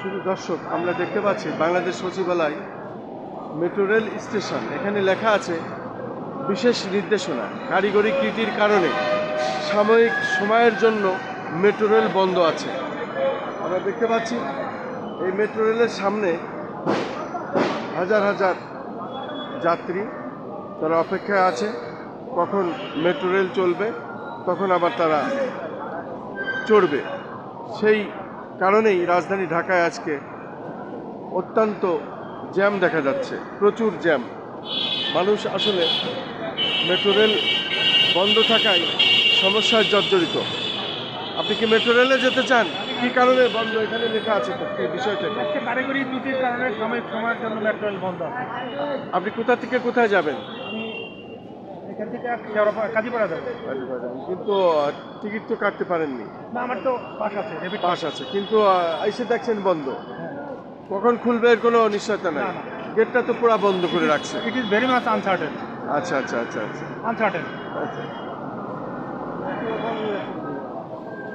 শুধু দর্শক, আমরা দেখতে পাচ্ছি বাংলাদেশ সচিবালয় মেট্রো রেল স্টেশন। এখানে লেখা আছে, বিশেষ নির্দেশনা, কারিগরি কৃতির কারণে সাময়িক সময়ের জন্য মেট্রো রেল বন্ধ আছে। আমরা দেখতে পাচ্ছি, এই মেট্রো রেলের সামনে হাজার হাজার যাত্রী তারা অপেক্ষায় আছে। কখন মেট্রো রেল চলবে তখন আবার তারা চড়বে। সেই কারণেই রাজধানী ঢাকায় আজকে অত্যন্ত জ্যাম দেখা যাচ্ছে, প্রচুর জ্যাম। মানুষ আসলে মেট্রো রেল বন্ধ থাকায় সমস্যায় জর্জরিত। আপনি কি মেট্রো রেলে যেতে চান? কি কারণে বন্ধ? এখানে লেখা আছে তো কি বিষয়টা কারিগরি ত্রুটির কারণে সাময়িক সময়ের জন্য মেট্রো রেল বন্ধ। আপনি কোথা থেকে কোথায় যাবেন? এখান থেকে কাজীপাড়া যাব। কিন্তু টিকিট তো কাটতে পারেননি। না আমার তো পাস আছে পাস আছে কিন্তু এসে দেখছেন বন্ধ। কখন খুলবে এর কোনো নিশ্চয়তা নাই। গেটটা তো পুরো বন্ধ করে রাখছে। It is very much uncertain আচ্ছা আচ্ছা আচ্ছা আচ্ছা। আনসার্টেন আচ্ছা।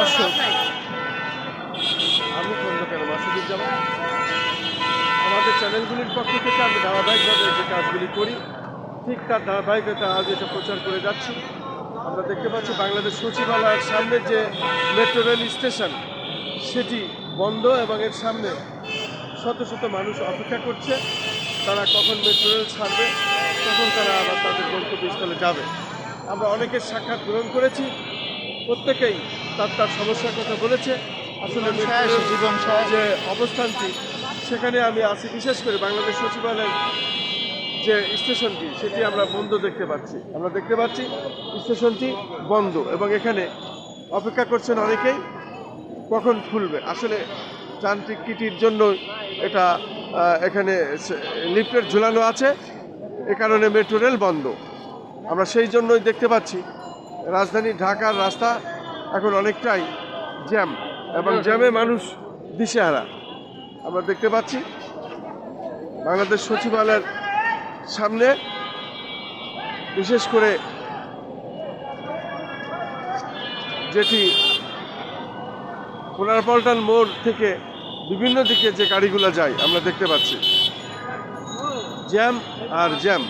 দর্শক। আমি খন্দকার মাসুদুজ্জামান। আমাদের চ্যানেলগুলির পক্ষ থেকে আমি ধারাবাহিকভাবে যে কাজগুলি করি, ঠিক তার ধারাবাহিকতা আজ এটা প্রচার করে যাচ্ছি। আমরা দেখতে পাচ্ছি বাংলাদেশ সচিবালয়ের সামনে যে মেট্রো রেল স্টেশন, সেটি বন্ধ এবং এর সামনে শত শত মানুষ অপেক্ষা করছে। তারা কখন মেট্রো রেল ছাড়বে, তখন তারা আবার তাদের গন্তব্যস্থলে যাবে। আমরা অনেকের সাক্ষাৎ গ্রহণ করেছি। প্রত্যেকেই তার তার সমস্যার কথা বলেছে। আসলে জীবন যে অবস্থানটি সেখানে আমি আছি। বিশেষ করে বাংলাদেশ সচিবালয়ের যে স্টেশনটি সেটি আমরা বন্ধ দেখতে পাচ্ছি। আমরা দেখতে পাচ্ছি স্টেশনটি বন্ধ এবং এখানে অপেক্ষা করছেন অনেকেই কখন খুলবে? আসলে যান্ত্রিক কিটির জন্য এটা এখানে লিফটের ঝুলানো আছে। এ কারণে মেট্রো রেল বন্ধ। আমরা সেই জন্যই দেখতে পাচ্ছি রাজধানী ঢাকার রাস্তা এখন অনেকটাই জ্যাম এবং জ্যামে মানুষ দিশেহারা। আমরা দেখতে পাচ্ছি বাংলাদেশ সচিবালয়ের সামনে, বিশেষ করে যেটি পুনর্পল্টন মোড় থেকে বিভিন্ন দিকে যে গাড়িগুলো যায়, আমরা দেখতে পাচ্ছি। জ্যাম আর জ্যাম।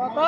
কত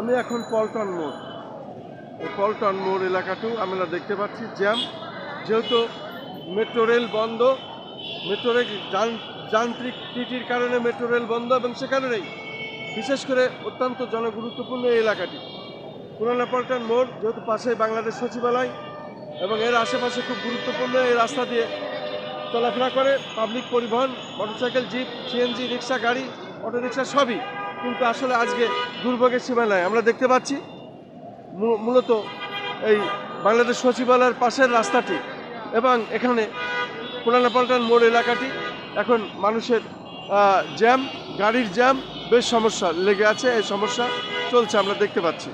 আমি এখন পল্টন মোড়। এই পল্টন মোড় এলাকাতেও আমরা দেখতে পাচ্ছি জ্যাম। যেহেতু মেট্রো রেল বন্ধ, মেট্রো রেল যান- যান্ত্রিক ত্রুটির কারণে মেট্রো রেল বন্ধ এবং সে কারণেই বিশেষ করে অত্যন্ত জনগুরুত্বপূর্ণ এই এলাকাটি। পুরানা পল্টন মোড়, যেহেতু পাশে বাংলাদেশ সচিবালয় এবং এর আশেপাশে খুব গুরুত্বপূর্ণ এই রাস্তা দিয়ে চলাফেরা করে। পাবলিক পরিবহন, মোটরসাইকেল, জিপ, সিএনজি, রিক্সা, গাড়ি অটোরিক্সা সবই কিন্তু আসলে আজকে দুর্ভোগের সীমা নাই আমরা দেখতে পাচ্ছি মূলত এই বাংলাদেশ সচিবালয়ের পাশের রাস্তাটি এবং এখানে পুরানা পল্টন মোড় এলাকাটি এখন মানুষের জ্যাম, গাড়ির জ্যাম বেশ সমস্যা লেগে আছে, এই সমস্যা চলছে, আমরা দেখতে পাচ্ছি।